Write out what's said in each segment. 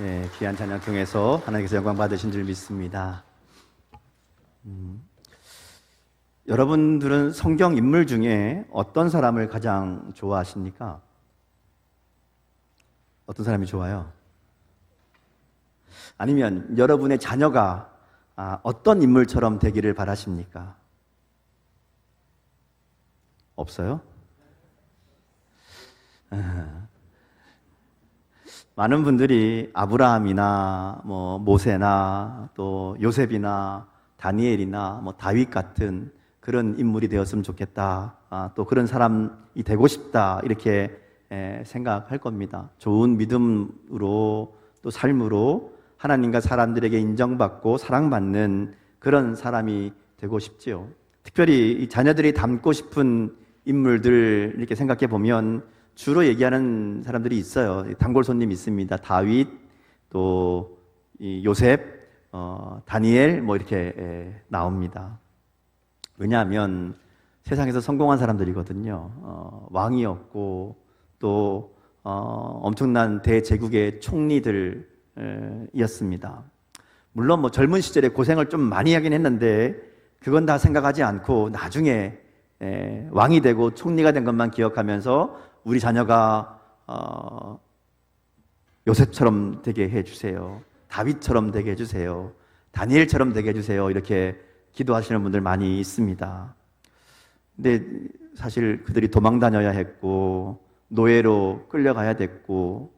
예, 귀한 찬양 통해서 하나님께서 영광 받으신 줄 믿습니다. 음, 여러분들은 성경 인물 중에 어떤 사람을 가장 좋아하십니까? 어떤 사람이 좋아요? 아니면 여러분의 자녀가 아, 어떤 인물처럼 되기를 바라십니까? 없어요? 많은 분들이 아브라함이나 뭐 모세나 또 요셉이나 다니엘이나 뭐 다윗 같은 그런 인물이 되었으면 좋겠다. 아, 또 그런 사람이 되고 싶다. 이렇게 에, 생각할 겁니다. 좋은 믿음으로 또 삶으로 하나님과 사람들에게 인정받고 사랑받는 그런 사람이 되고 싶지요. 특별히 이 자녀들이 닮고 싶은 인물들 이렇게 생각해 보면 주로 얘기하는 사람들이 있어요. 단골 손님 있습니다. 다윗, 또이 요셉, 어, 다니엘 뭐 이렇게 에, 나옵니다. 왜냐하면 세상에서 성공한 사람들이거든요. 어, 왕이었고 또 어, 엄청난 대제국의 총리들이었습니다. 물론 뭐 젊은 시절에 고생을 좀 많이 하긴 했는데 그건 다 생각하지 않고 나중에 에, 왕이 되고 총리가 된 것만 기억하면서 우리 자녀가 어, 요셉처럼 되게 해주세요. 다윗처럼 되게 해주세요. 다니엘처럼 되게 해주세요. 이렇게 기도하시는 분들 많이 있습니다. 근데 사실 그들이 도망 다녀야 했고 노예로 끌려가야 됐고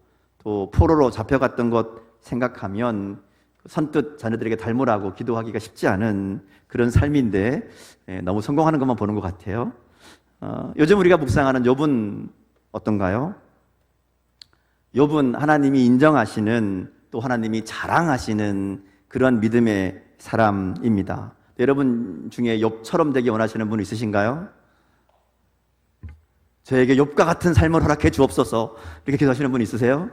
또 포로로 잡혀갔던 것 생각하면 선뜻 자녀들에게 닮으라고 기도하기가 쉽지 않은 그런 삶인데 예, 너무 성공하는 것만 보는 것 같아요. 어, 요즘 우리가 묵상하는 욥은 어떤가요? 욥은 하나님이 인정하시는 또 하나님이 자랑하시는 그런 믿음의 사람입니다. 여러분 중에 욥처럼 되기 원하시는 분 있으신가요? 저에게 욥과 같은 삶을 허락해 주옵소서 이렇게 기도하시는 분 있으세요?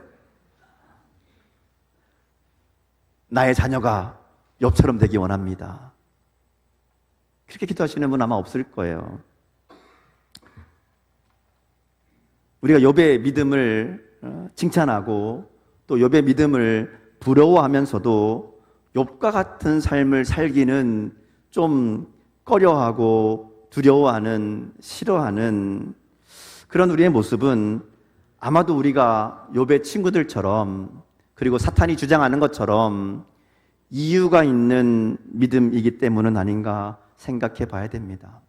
나의 자녀가 욥처럼 되기 원합니다. 그렇게 기도하시는 분 아마 없을 거예요. 우리가 욥의 믿음을 어, 칭찬하고 또 욥의 믿음을 부러워하면서도 욥과 같은 삶을 살기는 좀 꺼려하고 두려워하는 싫어하는 그런 우리의 모습은 아마도 우리가 욥의 친구들처럼 그리고 사탄이 주장하는 것처럼 이유가 있는 믿음이기 때문은 아닌가 생각해 봐야 됩니다.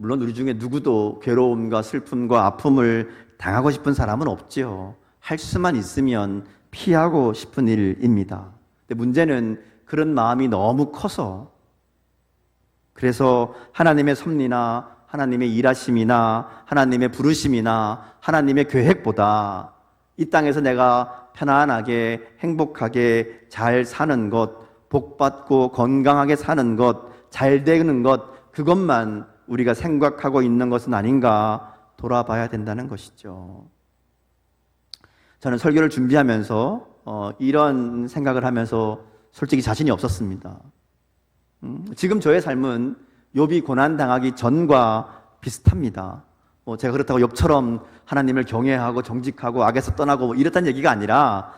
물론 우리 중에 누구도 괴로움과 슬픔과 아픔을 당하고 싶은 사람은 없지요. 할 수만 있으면 피하고 싶은 일입니다. 근데 문제는 그런 마음이 너무 커서 그래서 하나님의 섭리나 하나님의 일하심이나 하나님의 부르심이나 하나님의 계획보다 이 땅에서 내가 편안하게 행복하게 잘 사는 것, 복 받고 건강하게 사는 것, 잘 되는 것, 그것만 우리가 생각하고 있는 것은 아닌가 돌아봐야 된다는 것이죠. 저는 설교를 준비하면서 어, 이런 생각을 하면서 솔직히 자신이 없었습니다. 음, 지금 저의 삶은 욥이 고난 당하기 전과 비슷합니다. 뭐 제가 그렇다고 욥처럼 하나님을 경외하고 정직하고 악에서 떠나고 뭐 이랬다는 얘기가 아니라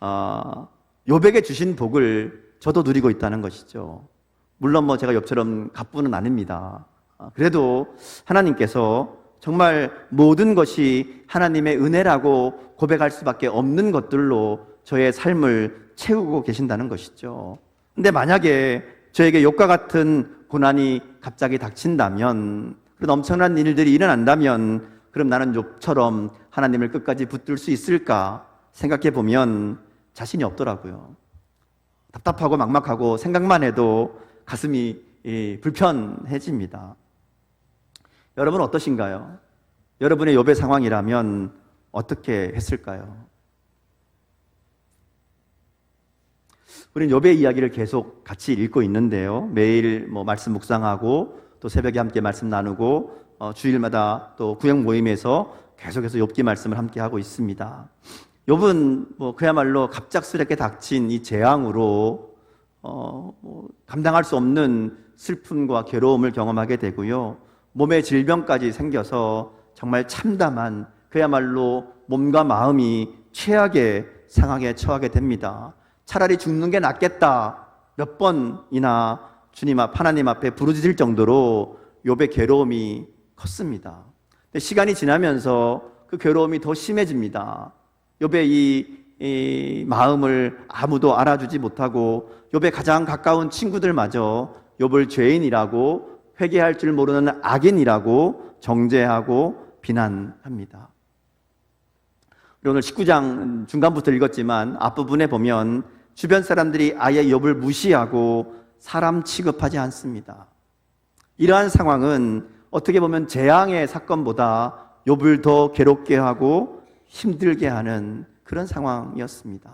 어, 욥에게 주신 복을 저도 누리고 있다는 것이죠. 물론 뭐 제가 욥처럼 갑부는 아닙니다. 아, 그래도 하나님께서 정말 모든 것이 하나님의 은혜라고 고백할 수밖에 없는 것들로 저의 삶을 채우고 계신다는 것이죠. 근데 만약에 저에게 욕과 같은 고난이 갑자기 닥친다면, 그런 엄청난 일들이 일어난다면, 그럼 나는 욕처럼 하나님을 끝까지 붙들 수 있을까 생각해 보면 자신이 없더라고요. 답답하고 막막하고 생각만 해도 가슴이 불편해집니다. 여러분 어떠신가요? 여러분의 욕의 상황이라면 어떻게 했을까요? 우리는 욥의 이야기를 계속 같이 읽고 있는데요. 매일 뭐 말씀 묵상하고 또 새벽에 함께 말씀 나누고 어, 주일마다 또 구역 모임에서 계속해서 욥기 말씀을 함께 하고 있습니다. 욥은 뭐 그야말로 갑작스럽게 닥친 이 재앙으로 어, 뭐 감당할 수 없는 슬픔과 괴로움을 경험하게 되고요. 몸에 질병까지 생겨서 정말 참담한 그야말로 몸과 마음이 최악의 상황에 처하게 됩니다. 차라리 죽는 게 낫겠다. 몇 번이나 주님 앞 하나님 앞에 부르짖을 정도로 욥의 괴로움이 컸습니다. 시간이 지나면서 그 괴로움이 더 심해집니다. 욥의 이, 이 마음을 아무도 알아주지 못하고 욥의 가장 가까운 친구들마저 욥을 죄인이라고 회개할 줄 모르는 악인이라고 정죄하고 비난합니다. 오늘 19장 중간부터 읽었지만 앞부분에 보면 주변 사람들이 아예 욥을 무시하고 사람 취급하지 않습니다. 이러한 상황은 어떻게 보면 재앙의 사건보다 욥을 더 괴롭게 하고 힘들게 하는 그런 상황이었습니다.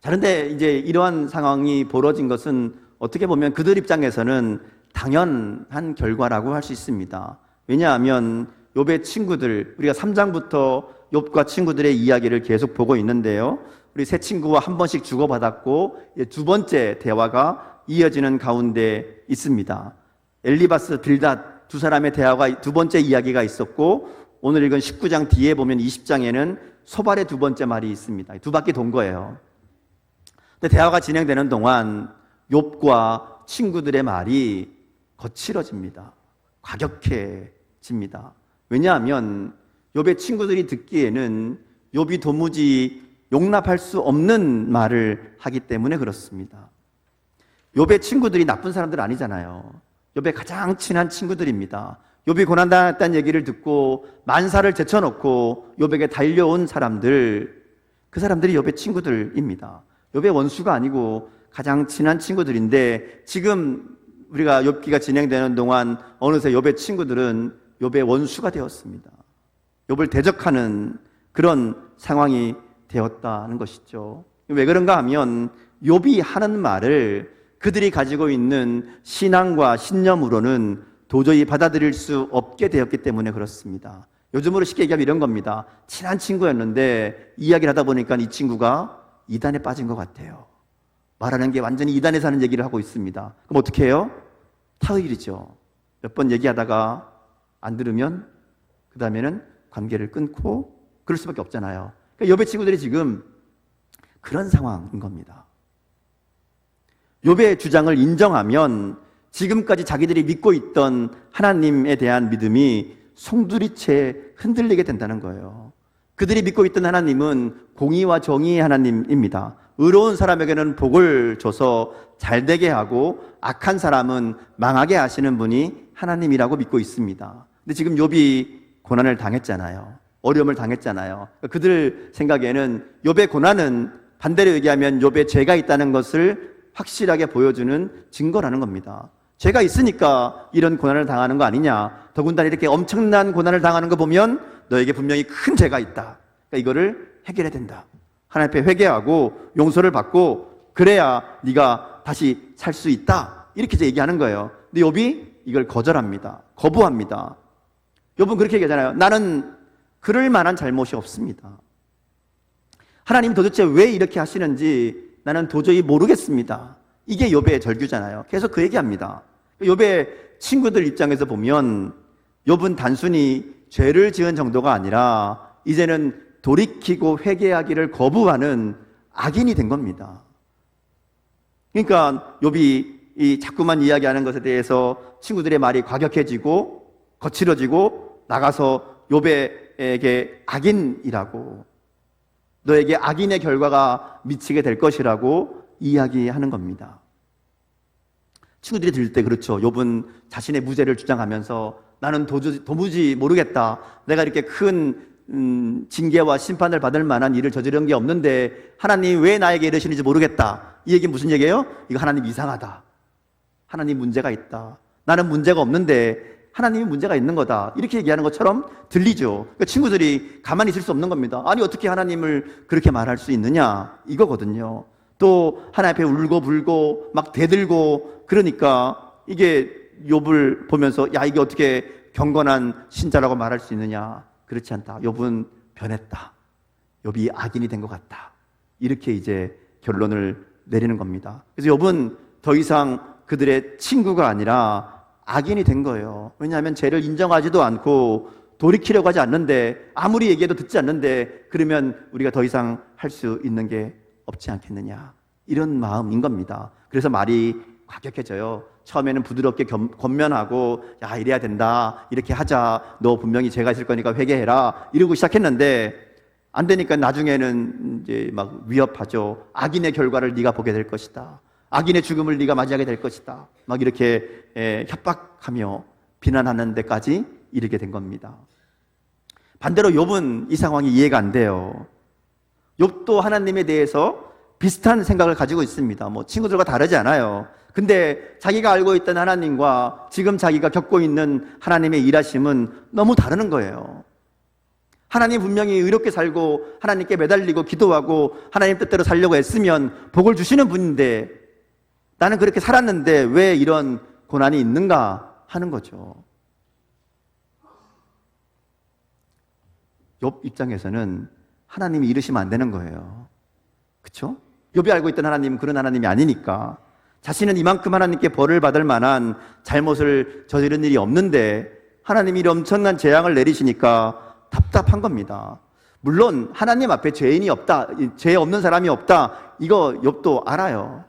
자, 그런데 이제 이러한 상황이 벌어진 것은 어떻게 보면 그들 입장에서는 당연한 결과라고 할 수 있습니다. 왜냐하면 욥의 친구들 우리가 3장부터 욥과 친구들의 이야기를 계속 보고 있는데요. 우리 세 친구와 한 번씩 주고받았고 두 번째 대화가 이어지는 가운데 있습니다. 엘리바스 빌닷 두 사람의 대화가 두 번째 이야기가 있었고 오늘 읽은 19장 뒤에 보면 20장에는 소발의 두 번째 말이 있습니다. 두 바퀴 돈 거예요. 근데 대화가 진행되는 동안 욥과 친구들의 말이 거칠어집니다. 과격해집니다. 왜냐하면 욥의 친구들이 듣기에는 욥이 도무지 용납할 수 없는 말을 하기 때문에 그렇습니다. 욥의 친구들이 나쁜 사람들 아니잖아요. 욥의 가장 친한 친구들입니다. 욥이 고난당했다는 얘기를 듣고 만사를 제쳐놓고 욥에게 달려온 사람들, 그 사람들이 욥의 친구들입니다. 욥의 원수가 아니고 가장 친한 친구들인데 지금 우리가 욥기가 진행되는 동안 어느새 욥의 친구들은 욥의 원수가 되었습니다. 욥을 대적하는 그런 상황이 되었다는 것이죠. 왜 그런가 하면 욥이 하는 말을 그들이 가지고 있는 신앙과 신념으로는 도저히 받아들일 수 없게 되었기 때문에 그렇습니다. 요즘으로 쉽게 얘기하면 이런 겁니다. 친한 친구였는데 이야기를 하다 보니까 이 친구가 이단에 빠진 것 같아요. 말하는 게 완전히 이단에 사는 얘기를 하고 있습니다. 그럼 어떻게 해요? 타의이죠. 몇 번 얘기하다가 안 들으면 그 다음에는 관계를 끊고 그럴 수밖에 없잖아요. 그러니까 여배 친구들이 지금 그런 상황인 겁니다. 욥의 주장을 인정하면 지금까지 자기들이 믿고 있던 하나님에 대한 믿음이 송두리째 흔들리게 된다는 거예요. 그들이 믿고 있던 하나님은 공의와 정의의 하나님입니다. 의로운 사람에게는 복을 줘서 잘 되게 하고 악한 사람은 망하게 하시는 분이 하나님이라고 믿고 있습니다. 근데 지금 욥이 고난을 당했잖아요. 어려움을 당했잖아요. 그들 생각에는 욥의 고난은 반대로 얘기하면 욥의 죄가 있다는 것을 확실하게 보여주는 증거라는 겁니다. 죄가 있으니까 이런 고난을 당하는 거 아니냐. 더군다나 이렇게 엄청난 고난을 당하는 거 보면 너에게 분명히 큰 죄가 있다. 그러니까 이거를 해결해야 된다. 하나님 앞에 회개하고 용서를 받고 그래야 네가 다시 살 수 있다. 이렇게 얘기하는 거예요. 근데 욥이 이걸 거절합니다. 거부합니다. 욥은 그렇게 얘기하잖아요. 나는 그럴 만한 잘못이 없습니다. 하나님 도대체 왜 이렇게 하시는지 나는 도저히 모르겠습니다. 이게 욥의 절규잖아요. 계속 그 얘기합니다. 욥의 친구들 입장에서 보면 욥은 단순히 죄를 지은 정도가 아니라 이제는 돌이키고 회개하기를 거부하는 악인이 된 겁니다. 그러니까 욥이 이 자꾸만 이야기하는 것에 대해서 친구들의 말이 과격해지고 거칠어지고 나가서 욥에게 악인이라고 너에게 악인의 결과가 미치게 될 것이라고 이야기하는 겁니다. 친구들이 들을 때 그렇죠. 욥은 자신의 무죄를 주장하면서 나는 도무지 모르겠다. 내가 이렇게 큰 음, 징계와 심판을 받을 만한 일을 저지른 게 없는데 하나님 왜 나에게 이러시는지 모르겠다. 이 얘기 무슨 얘기예요? 이거 하나님 이상하다. 하나님 문제가 있다. 나는 문제가 없는데 하나님이 문제가 있는 거다. 이렇게 얘기하는 것처럼 들리죠. 그러니까 친구들이 가만히 있을 수 없는 겁니다. 아니 어떻게 하나님을 그렇게 말할 수 있느냐 이거거든요. 또 하나님 앞에 울고 불고 막 대들고 그러니까 이게 욥을 보면서 야 이게 어떻게 경건한 신자라고 말할 수 있느냐 그렇지 않다. 욥은 변했다. 욥이 악인이 된 것 같다. 이렇게 이제 결론을 내리는 겁니다. 그래서 욥은 더 이상 그들의 친구가 아니라 악인이 된 거예요. 왜냐하면 죄를 인정하지도 않고 돌이키려고 하지 않는데 아무리 얘기해도 듣지 않는데 그러면 우리가 더 이상 할 수 있는 게 없지 않겠느냐 이런 마음인 겁니다. 그래서 말이 과격해져요. 처음에는 부드럽게 겸- 권면하고 야 이래야 된다 이렇게 하자 너 분명히 죄가 있을 거니까 회개해라 이러고 시작했는데 안 되니까 나중에는 이제 막 위협하죠. 악인의 결과를 네가 보게 될 것이다. 악인의 죽음을 네가 맞이하게 될 것이다. 막 이렇게 에, 협박하며 비난하는 데까지 이르게 된 겁니다. 반대로 욥은 이 상황이 이해가 안 돼요. 욥도 하나님에 대해서 비슷한 생각을 가지고 있습니다. 뭐 친구들과 다르지 않아요. 근데 자기가 알고 있던 하나님과 지금 자기가 겪고 있는 하나님의 일하심은 너무 다르는 거예요. 하나님 분명히 의롭게 살고 하나님께 매달리고 기도하고 하나님 뜻대로 살려고 애쓰면 복을 주시는 분인데 나는 그렇게 살았는데 왜 이런 고난이 있는가 하는 거죠. 욥 입장에서는 하나님이 이르시면 안 되는 거예요. 그렇죠? 욥이 알고 있던 하나님은 그런 하나님이 아니니까 자신은 이만큼 하나님께 벌을 받을 만한 잘못을 저지른 일이 없는데 하나님이 이런 엄청난 재앙을 내리시니까 답답한 겁니다. 물론 하나님 앞에 죄인이 없다, 죄 없는 사람이 없다. 이거 욥도 알아요.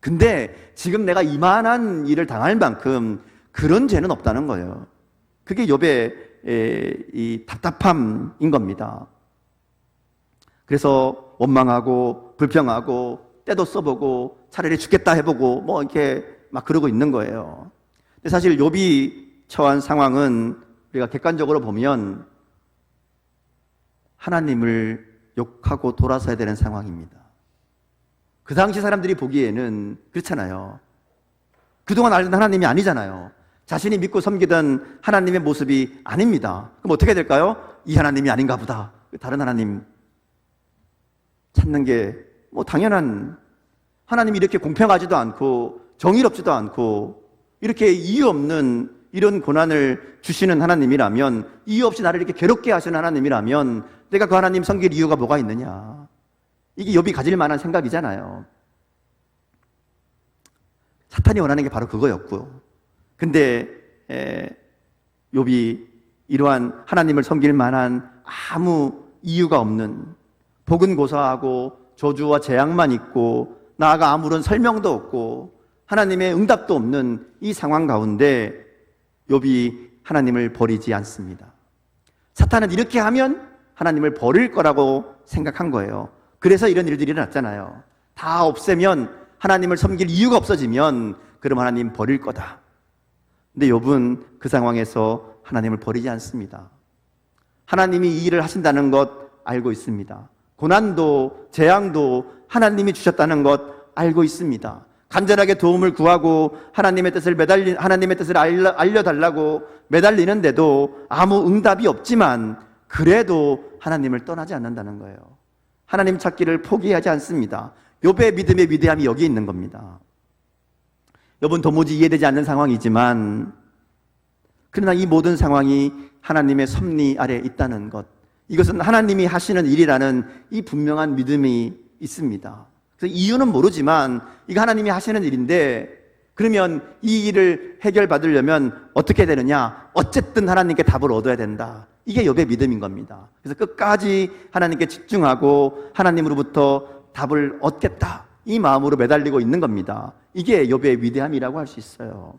근데 지금 내가 이만한 일을 당할 만큼 그런 죄는 없다는 거예요. 그게 욥의 답답함인 겁니다. 그래서 원망하고 불평하고 때도 써보고 차라리 죽겠다 해보고 뭐 이렇게 막 그러고 있는 거예요. 근데 사실 욥이 처한 상황은 우리가 객관적으로 보면 하나님을 욕하고 돌아서야 되는 상황입니다. 그 당시 사람들이 보기에는 그렇잖아요. 그동안 알던 하나님이 아니잖아요. 자신이 믿고 섬기던 하나님의 모습이 아닙니다. 그럼 어떻게 될까요? 이 하나님이 아닌가 보다. 다른 하나님 찾는 게 뭐 당연한 하나님이 이렇게 공평하지도 않고 정의롭지도 않고 이렇게 이유 없는 이런 고난을 주시는 하나님이라면 이유 없이 나를 이렇게 괴롭게 하시는 하나님이라면 내가 그 하나님 섬길 이유가 뭐가 있느냐? 이게 욥이 가질 만한 생각이잖아요. 사탄이 원하는 게 바로 그거였고요. 근데 에, 욥이 이러한 하나님을 섬길 만한 아무 이유가 없는 복은 고사하고 저주와 재앙만 있고 나아가 아무런 설명도 없고 하나님의 응답도 없는 이 상황 가운데 욥이 하나님을 버리지 않습니다. 사탄은 이렇게 하면 하나님을 버릴 거라고 생각한 거예요. 그래서 이런 일들이 일어났잖아요. 다 없애면 하나님을 섬길 이유가 없어지면 그럼 하나님 버릴 거다. 근데 욥은 그 상황에서 하나님을 버리지 않습니다. 하나님이 이 일을 하신다는 것 알고 있습니다. 고난도 재앙도 하나님이 주셨다는 것 알고 있습니다. 간절하게 도움을 구하고 하나님의 뜻을 매달리 하나님의 뜻을 알려, 알려 달라고 매달리는데도 아무 응답이 없지만 그래도 하나님을 떠나지 않는다는 거예요. 하나님 찾기를 포기하지 않습니다. 욥의 믿음의 위대함이 여기 있는 겁니다. 여러분 도무지 이해되지 않는 상황이지만 그러나 이 모든 상황이 하나님의 섭리 아래 있다는 것 이것은 하나님이 하시는 일이라는 이 분명한 믿음이 있습니다. 이유는 모르지만 이거 하나님이 하시는 일인데 그러면 이 일을 해결받으려면 어떻게 되느냐? 어쨌든 하나님께 답을 얻어야 된다. 이게 욥의 믿음인 겁니다. 그래서 끝까지 하나님께 집중하고 하나님으로부터 답을 얻겠다. 이 마음으로 매달리고 있는 겁니다. 이게 욥의 위대함이라고 할 수 있어요.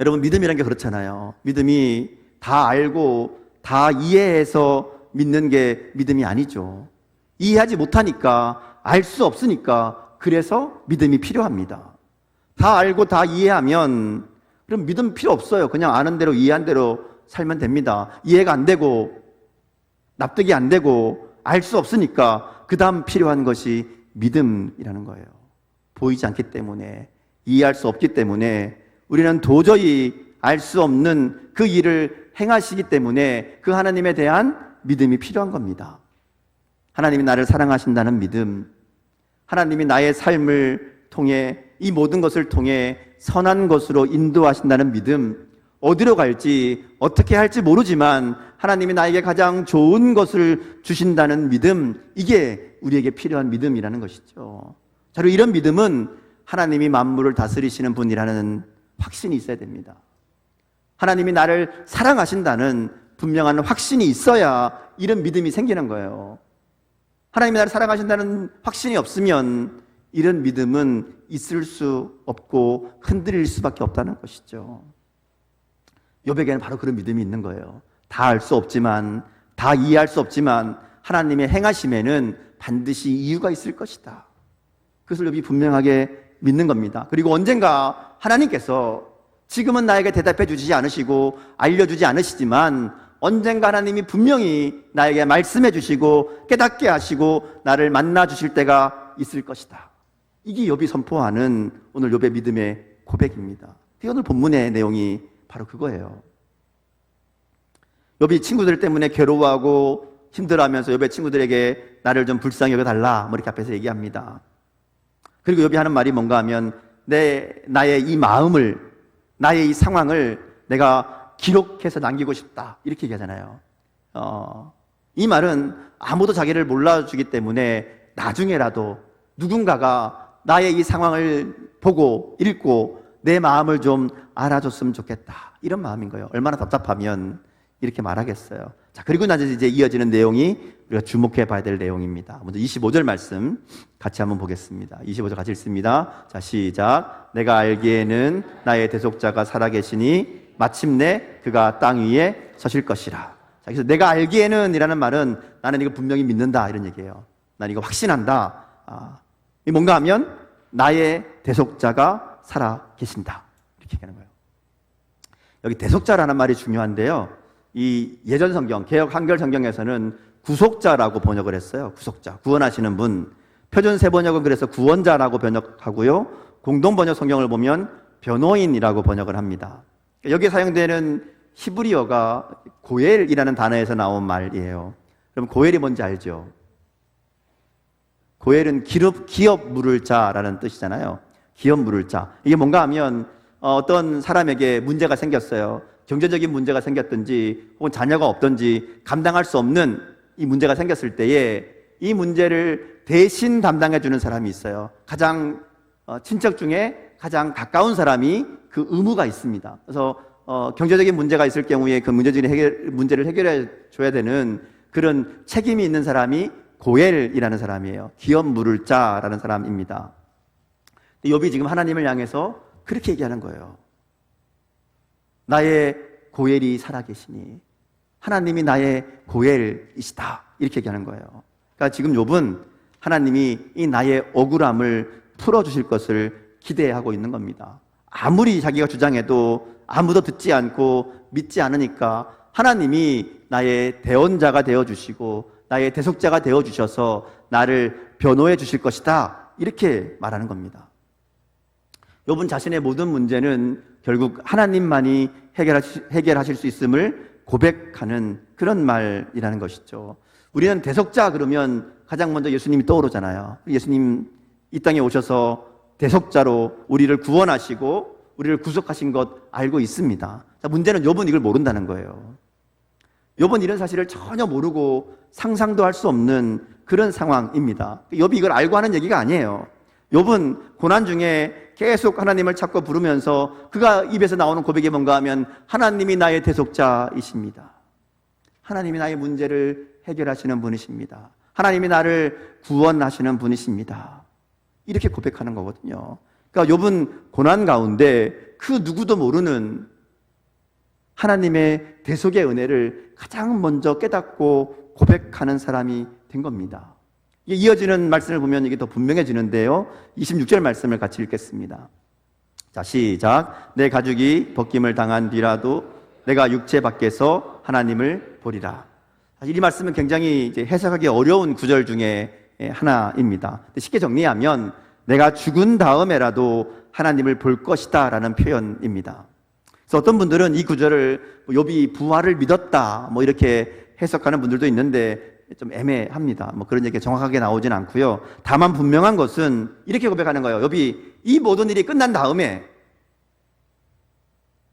여러분 믿음이란 게 그렇잖아요. 믿음이 다 알고 다 이해해서 믿는 게 믿음이 아니죠. 이해하지 못하니까 알 수 없으니까 그래서 믿음이 필요합니다. 다 알고 다 이해하면 그럼 믿음 필요 없어요. 그냥 아는 대로 이해한 대로 살면 됩니다. 이해가 안 되고 납득이 안 되고 알 수 없으니까 그 다음 필요한 것이 믿음이라는 거예요. 보이지 않기 때문에 이해할 수 없기 때문에 우리는 도저히 알 수 없는 그 일을 행하시기 때문에 그 하나님에 대한 믿음이 필요한 겁니다. 하나님이 나를 사랑하신다는 믿음, 하나님이 나의 삶을 통해 이 모든 것을 통해 선한 것으로 인도하신다는 믿음, 어디로 갈지 어떻게 할지 모르지만 하나님이 나에게 가장 좋은 것을 주신다는 믿음, 이게 우리에게 필요한 믿음이라는 것이죠. 바로 이런 믿음은 하나님이 만물을 다스리시는 분이라는 확신이 있어야 됩니다. 하나님이 나를 사랑하신다는 분명한 확신이 있어야 이런 믿음이 생기는 거예요. 하나님이 나를 사랑하신다는 확신이 없으면 이런 믿음은 있을 수 없고 흔들릴 수밖에 없다는 것이죠. 요백에는 바로 그런 믿음이 있는 거예요. 다 알 수 없지만, 다 이해할 수 없지만, 하나님의 행하심에는 반드시 이유가 있을 것이다. 그것을 욥이 분명하게 믿는 겁니다. 그리고 언젠가 하나님께서 지금은 나에게 대답해 주지 않으시고 알려주지 않으시지만 언젠가 하나님이 분명히 나에게 말씀해 주시고 깨닫게 하시고 나를 만나 주실 때가 있을 것이다. 이게 욥이 선포하는 오늘 욥의 믿음의 고백입니다. 오늘 본문의 내용이 바로 그거예요. 욥이 친구들 때문에 괴로워하고 힘들어하면서 욥의 친구들에게 나를 좀 불쌍히 여겨 달라 뭐 이렇게 앞에서 얘기합니다. 그리고 욥이 하는 말이 뭔가 하면 내 나의 이 마음을 나의 이 상황을 내가 기록해서 남기고 싶다 이렇게 얘기하잖아요. 어, 이 말은 아무도 자기를 몰라주기 때문에 나중에라도 누군가가 나의 이 상황을 보고 읽고 내 마음을 좀 알아줬으면 좋겠다 이런 마음인 거예요. 얼마나 답답하면 이렇게 말하겠어요. 자, 그리고 나서 이제 이어지는 내용이 우리가 주목해 봐야 될 내용입니다. 먼저 25절 말씀 같이 한번 보겠습니다. 25절 같이 읽습니다. 자, 시작. 내가 알기에는 나의 대속자가 살아계시니 마침내 그가 땅 위에 서실 것이라. 자, 그래서 내가 알기에는 이라는 말은 나는 이거 분명히 믿는다 이런 얘기예요. 난 이거 확신한다. 아, 이 뭔가 하면 나의 대속자가 살아 계신다. 이렇게 얘기하는 거예요. 여기 대속자라는 말이 중요한데요. 이 예전 성경, 개혁 한글 성경에서는 구속자라고 번역을 했어요. 구속자, 구원하시는 분. 표준 세 번역은 그래서 구원자라고 번역하고요. 공동 번역 성경을 보면 변호인이라고 번역을 합니다. 여기 사용되는 히브리어가 고엘이라는 단어에서 나온 말이에요. 그럼 고엘이 뭔지 알죠? 고엘은 기업, 기업 물을 자라는 뜻이잖아요. 기업 물을 자. 이게 뭔가 하면 어, 어떤 사람에게 문제가 생겼어요. 경제적인 문제가 생겼든지 혹은 자녀가 없든지 감당할 수 없는 이 문제가 생겼을 때에 이 문제를 대신 담당해 주는 사람이 있어요. 가장 어, 친척 중에 가장 가까운 사람이 그 의무가 있습니다. 그래서 어, 경제적인 문제가 있을 경우에 그 문제적인 해결, 문제를 해결해 줘야 되는 그런 책임이 있는 사람이 고엘이라는 사람이에요. 기업 물을 자라는 사람입니다. 욥이 지금 하나님을 향해서 그렇게 얘기하는 거예요. 나의 고엘이 살아계시니 하나님이 나의 고엘이시다 이렇게 얘기하는 거예요. 그러니까 지금 욥은 하나님이 이 나의 억울함을 풀어주실 것을 기대하고 있는 겁니다. 아무리 자기가 주장해도 아무도 듣지 않고 믿지 않으니까 하나님이 나의 대언자가 되어 주시고 나의 대속자가 되어 주셔서 나를 변호해 주실 것이다. 이렇게 말하는 겁니다. 욥은 자신의 모든 문제는 결국 하나님만이 해결하실 수 있음을 고백하는 그런 말이라는 것이죠. 우리는 대속자 그러면 가장 먼저 예수님이 떠오르잖아요. 예수님 이 땅에 오셔서 대속자로 우리를 구원하시고 우리를 구속하신 것 알고 있습니다. 자, 문제는 욥은 이걸 모른다는 거예요. 욥은 이런 사실을 전혀 모르고 상상도 할 수 없는 그런 상황입니다. 욥이 이걸 알고 하는 얘기가 아니에요. 욥은 고난 중에 계속 하나님을 찾고 부르면서 그가 입에서 나오는 고백이 뭔가 하면 하나님이 나의 대속자이십니다. 하나님이 나의 문제를 해결하시는 분이십니다. 하나님이 나를 구원하시는 분이십니다. 이렇게 고백하는 거거든요. 그러니까 욥은 고난 가운데 그 누구도 모르는 하나님의 대속의 은혜를 가장 먼저 깨닫고 고백하는 사람이 된 겁니다. 이어지는 말씀을 보면 이게 더 분명해지는데요. 26절 말씀을 같이 읽겠습니다. 자, 시작. 내 가족이 벗김을 당한 뒤라도 내가 육체 밖에서 하나님을 보리라. 사실 이 말씀은 굉장히 이제 해석하기 어려운 구절 중에 하나입니다. 쉽게 정리하면 내가 죽은 다음에라도 하나님을 볼 것이다 라는 표현입니다. 그래서 어떤 분들은 이 구절을 뭐 부활을 믿었다 뭐 이렇게 해석하는 분들도 있는데 좀 애매합니다. 뭐 그런 얘기가 정확하게 나오진 않고요. 다만 분명한 것은 이렇게 고백하는 거예요. 여비 이 모든 일이 끝난 다음에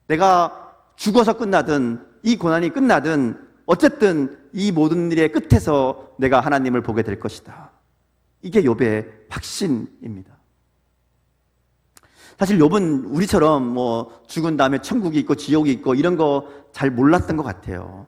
내가 죽어서 끝나든 이 고난이 끝나든 어쨌든 이 모든 일의 끝에서 내가 하나님을 보게 될 것이다. 이게 욥의 확신입니다. 사실 욥은 우리처럼 뭐 죽은 다음에 천국이 있고 지옥이 있고 이런 거 잘 몰랐던 것 같아요.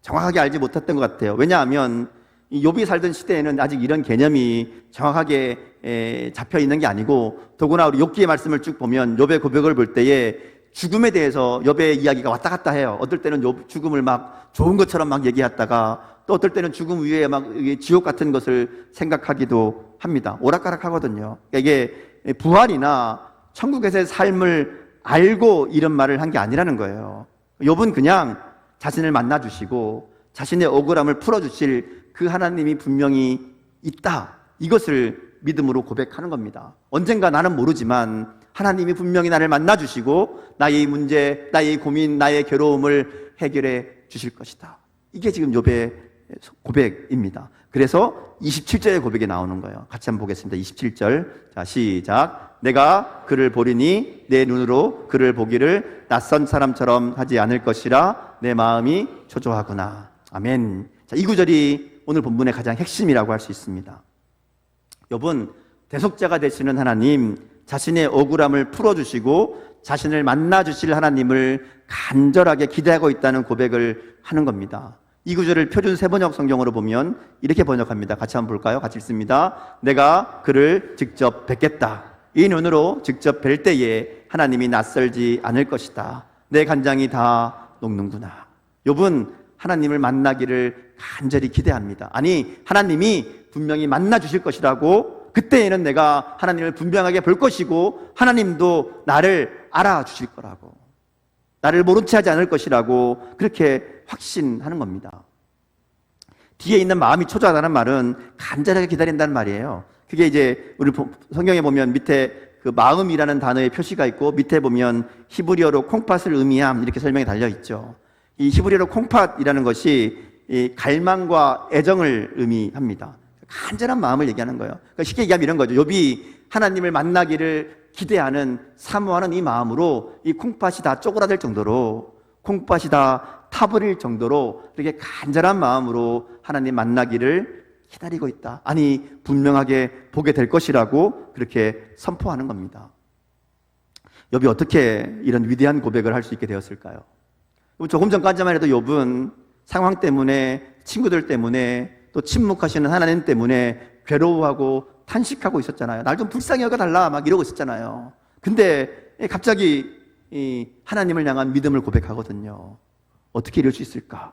정확하게 알지 못했던 것 같아요. 왜냐하면 이 욥이 살던 시대에는 아직 이런 개념이 정확하게 에, 잡혀 있는 게 아니고 더구나 우리 욥기의 말씀을 쭉 보면 욥의 고백을 볼 때에 죽음에 대해서 욥의 이야기가 왔다 갔다 해요. 어떨 때는 욥 죽음을 막 좋은 것처럼 막 얘기했다가 또 어떨 때는 죽음 위에 막 지옥 같은 것을 생각하기도 합니다. 오락가락 하거든요. 그러니까 이게 부활이나 천국에서의 삶을 알고 이런 말을 한 게 아니라는 거예요. 욥은 그냥 자신을 만나 주시고 자신의 억울함을 풀어 주실 그 하나님이 분명히 있다. 이것을 믿음으로 고백하는 겁니다. 언젠가 나는 모르지만 하나님이 분명히 나를 만나 주시고 나의 문제, 나의 고민, 나의 괴로움을 해결해 주실 것이다. 이게 지금 욥의 고백입니다. 그래서 27절의 고백이 나오는 거예요. 같이 한번 보겠습니다. 27절. 자, 시작. 내가 그를 보리니 내 눈으로 그를 보기를 낯선 사람처럼 하지 않을 것이라 내 마음이 초조하구나. 아멘. 자, 이 구절이 오늘 본문의 가장 핵심이라고 할 수 있습니다. 욥은 대속자가 되시는 하나님, 자신의 억울함을 풀어주시고 자신을 만나주실 하나님을 간절하게 기대하고 있다는 고백을 하는 겁니다. 이 구절을 표준 세번역 성경으로 보면 이렇게 번역합니다. 같이 한번 볼까요? 같이 읽습니다. 내가 그를 직접 뵙겠다. 이 눈으로 직접 뵐 때에 하나님이 낯설지 않을 것이다. 내 간장이 다 녹는구나. 욥은 하나님을 만나기를 간절히 기대합니다. 아니, 하나님이 분명히 만나 주실 것이라고 그때에는 내가 하나님을 분명하게 볼 것이고 하나님도 나를 알아 주실 거라고 나를 모른 채 하지 않을 것이라고 그렇게 확신하는 겁니다. 뒤에 있는 마음이 초조하다는 말은 간절하게 기다린다는 말이에요. 그게 이제 우리 성경에 보면 밑에 그 마음이라는 단어의 표시가 있고 밑에 보면 히브리어로 콩팥을 의미함 이렇게 설명이 달려 있죠. 이 히브리어로 콩팥이라는 것이 이 갈망과 애정을 의미합니다. 간절한 마음을 얘기하는 거예요. 그러니까 쉽게 얘기하면 이런 거죠. 욥이 하나님을 만나기를 기대하는 사모하는 이 마음으로 이 콩팥이 다 쪼그라들 정도로 콩팥이 다 타버릴 정도로 이렇게 간절한 마음으로 하나님 만나기를 기다리고 있다. 아니 분명하게 보게 될 것이라고 그렇게 선포하는 겁니다. 욥이 어떻게 이런 위대한 고백을 할 수 있게 되었을까요? 조금 전까지만 해도 욥은 상황 때문에 친구들 때문에 또 침묵하시는 하나님 때문에 괴로워하고 탄식하고 있었잖아요. 날 좀 불쌍히 여겨달라 막 이러고 있었잖아요. 근데 갑자기 이 하나님을 향한 믿음을 고백하거든요. 어떻게 이럴 수 있을까?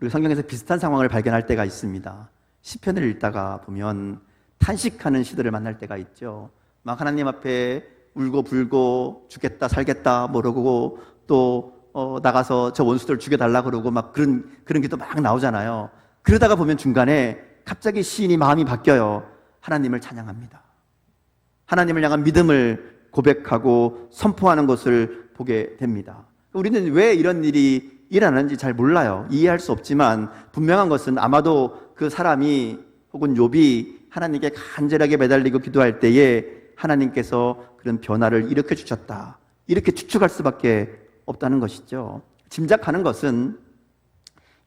우리 성경에서 비슷한 상황을 발견할 때가 있습니다. 시편을 읽다가 보면 탄식하는 시들을 만날 때가 있죠. 막 하나님 앞에 울고 불고 죽겠다 살겠다 모르고 또 어, 나가서 저 원수들 죽여달라 그러고 막 그런 그런 게 또 막 나오잖아요. 그러다가 보면 중간에 갑자기 시인이 마음이 바뀌어요. 하나님을 찬양합니다. 하나님을 향한 믿음을 고백하고 선포하는 것을 보게 됩니다. 우리는 왜 이런 일이 일어나는지 잘 몰라요. 이해할 수 없지만 분명한 것은 아마도 그 사람이 혹은 욥이 하나님께 간절하게 매달리고 기도할 때에 하나님께서 그런 변화를 일으켜 주셨다. 이렇게 추측할 수밖에 없다는 것이죠. 짐작하는 것은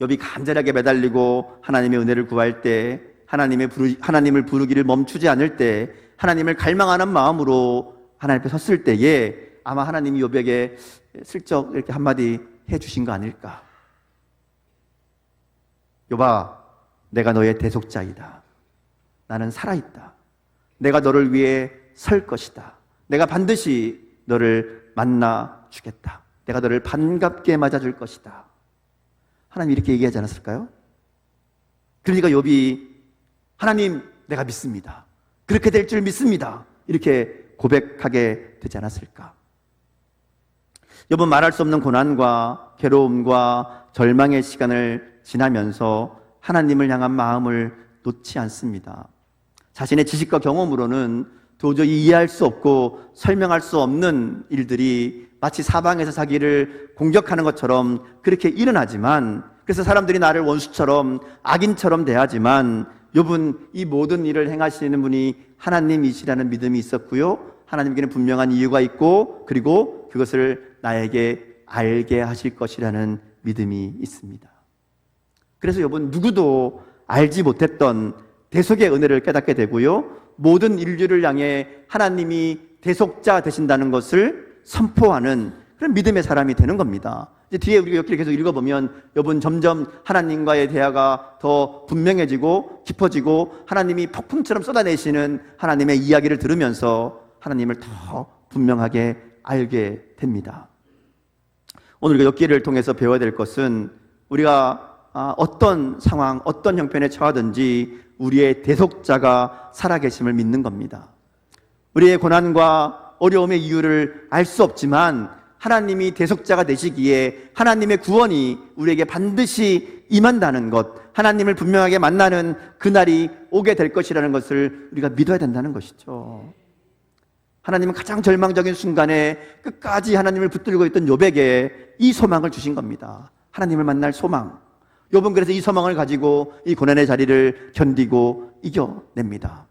욥이 간절하게 매달리고 하나님의 은혜를 구할 때 하나님의 부르, 하나님을 부르기를 멈추지 않을 때 하나님을 갈망하는 마음으로 하나님 앞에 섰을 때에 아마 하나님이 욥에게 슬쩍 이렇게 한마디 해 주신 거 아닐까? 욥아, 내가 너의 대속자이다. 나는 살아있다. 내가 너를 위해 설 것이다. 내가 반드시 너를 만나 주겠다. 내가 너를 반갑게 맞아줄 것이다. 하나님 이렇게 얘기하지 않았을까요? 그러니까 욥이 하나님 내가 믿습니다. 그렇게 될 줄 믿습니다. 이렇게 고백하게 되지 않았을까? 욥은 말할 수 없는 고난과 괴로움과 절망의 시간을 지나면서 하나님을 향한 마음을 놓지 않습니다. 자신의 지식과 경험으로는 도저히 이해할 수 없고 설명할 수 없는 일들이 마치 사방에서 자기를 공격하는 것처럼 그렇게 일어나지만 그래서 사람들이 나를 원수처럼 악인처럼 대하지만 욥은 이 모든 일을 행하시는 분이 하나님이시라는 믿음이 있었고요. 하나님께는 분명한 이유가 있고 그리고 그것을 나에게 알게 하실 것이라는 믿음이 있습니다. 그래서 욥은 누구도 알지 못했던 대속의 은혜를 깨닫게 되고요. 모든 인류를 향해 하나님이 대속자 되신다는 것을 선포하는 그런 믿음의 사람이 되는 겁니다. 이제 뒤에 우리가 여기를 계속 읽어보면 여러분 점점 하나님과의 대화가 더 분명해지고 깊어지고 하나님이 폭풍처럼 쏟아내시는 하나님의 이야기를 들으면서 하나님을 더 분명하게 알게 됩니다. 오늘 엽기를 통해서 배워야 될 것은 우리가 아, 어떤 상황, 어떤 형편에 처하든지 우리의 대속자가 살아계심을 믿는 겁니다. 우리의 고난과 어려움의 이유를 알 수 없지만 하나님이 대속자가 되시기에 하나님의 구원이 우리에게 반드시 임한다는 것, 하나님을 분명하게 만나는 그날이 오게 될 것이라는 것을 우리가 믿어야 된다는 것이죠. 하나님은 가장 절망적인 순간에 끝까지 하나님을 붙들고 있던 요백에 이 소망을 주신 겁니다. 하나님을 만날 소망. 욥은 그래서 이 소망을 가지고 이 고난의 자리를 견디고 이겨냅니다.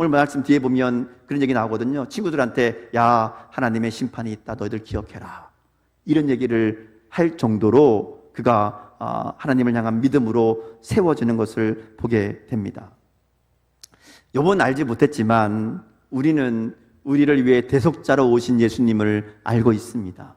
오늘 말씀 뒤에 보면 그런 얘기 나오거든요. 친구들한테 야 하나님의 심판이 있다. 너희들 기억해라. 이런 얘기를 할 정도로 그가 아, 하나님을 향한 믿음으로 세워지는 것을 보게 됩니다. 욥은 알지 못했지만 우리는 우리를 위해 대속자로 오신 예수님을 알고 있습니다.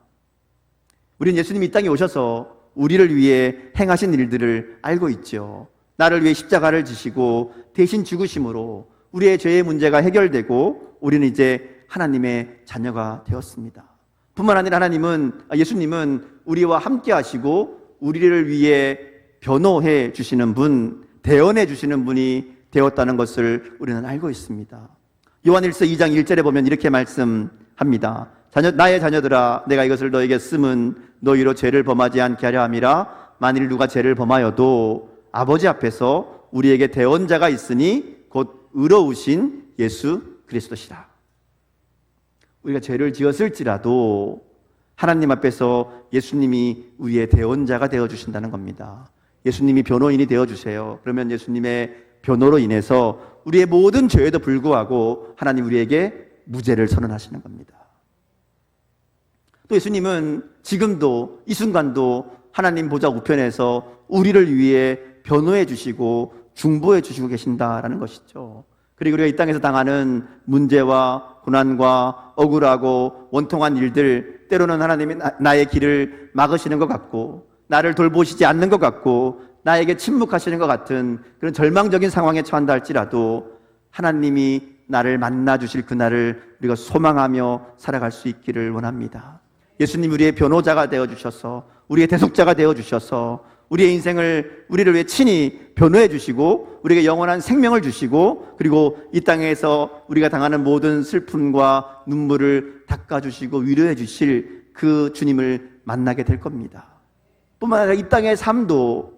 우리는 예수님이 이 땅에 오셔서 우리를 위해 행하신 일들을 알고 있죠. 나를 위해 십자가를 지시고 대신 죽으심으로 우리의 죄의 문제가 해결되고 우리는 이제 하나님의 자녀가 되었습니다. 뿐만 아니라 하나님은 아, 예수님은 우리와 함께 하시고 우리를 위해 변호해 주시는 분, 대언해 주시는 분이 되었다는 것을 우리는 알고 있습니다. 요한일서 2장 1절에 보면 이렇게 말씀합니다. 자녀, 나의 자녀들아 내가 이것을 너에게 쓰면 너희로 죄를 범하지 않게 하려 함이라 만일 누가 죄를 범하여도 아버지 앞에서 우리에게 대언자가 있으니 곧 의로우신 예수 그리스도시라. 우리가 죄를 지었을지라도 하나님 앞에서 예수님이 우리의 대언자가 되어 주신다는 겁니다. 예수님이 변호인이 되어 주세요. 그러면 예수님의 변호로 인해서 우리의 모든 죄에도 불구하고 하나님 우리에게 무죄를 선언하시는 겁니다. 또 예수님은 지금도 이 순간도 하나님 보좌 우편에서 우리를 위해 변호해 주시고 중보해 주시고 계신다라는 것이죠. 그리고 우리가 이 땅에서 당하는 문제와 고난과 억울하고 원통한 일들 때로는 하나님이 나, 의 길을 막으시는 것 같고 나를 돌보시지 않는 것 같고 나에게 침묵하시는 것 같은 그런 절망적인 상황에 처한다 할지라도 하나님이 나를 만나 주실 그날을 우리가 소망하며 살아갈 수 있기를 원합니다. 예수님 우리의 변호자가 되어 주셔서 우리의 대속자가 되어 주셔서 우리의 인생을 우리를 위해 친히 변호해 주시고 우리에게 영원한 생명을 주시고 그리고 이 땅에서 우리가 당하는 모든 슬픔과 눈물을 닦아 주시고 위로해 주실 그 주님을 만나게 될 겁니다. 뿐만 아니라 이 땅의 삶도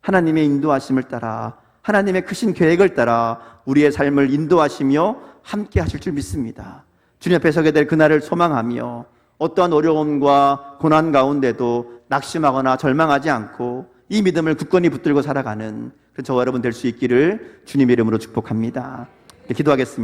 하나님의 인도하심을 따라 하나님의 크신 계획을 따라 우리의 삶을 인도하시며 함께 하실 줄 믿습니다. 주님 앞에 서게 될 그날을 소망하며 어떠한 어려움과 고난 가운데도 낙심하거나 절망하지 않고 이 믿음을 굳건히 붙들고 살아가는 그 저와 여러분 될 수 있기를 주님의 이름으로 축복합니다. 기도하겠습니다.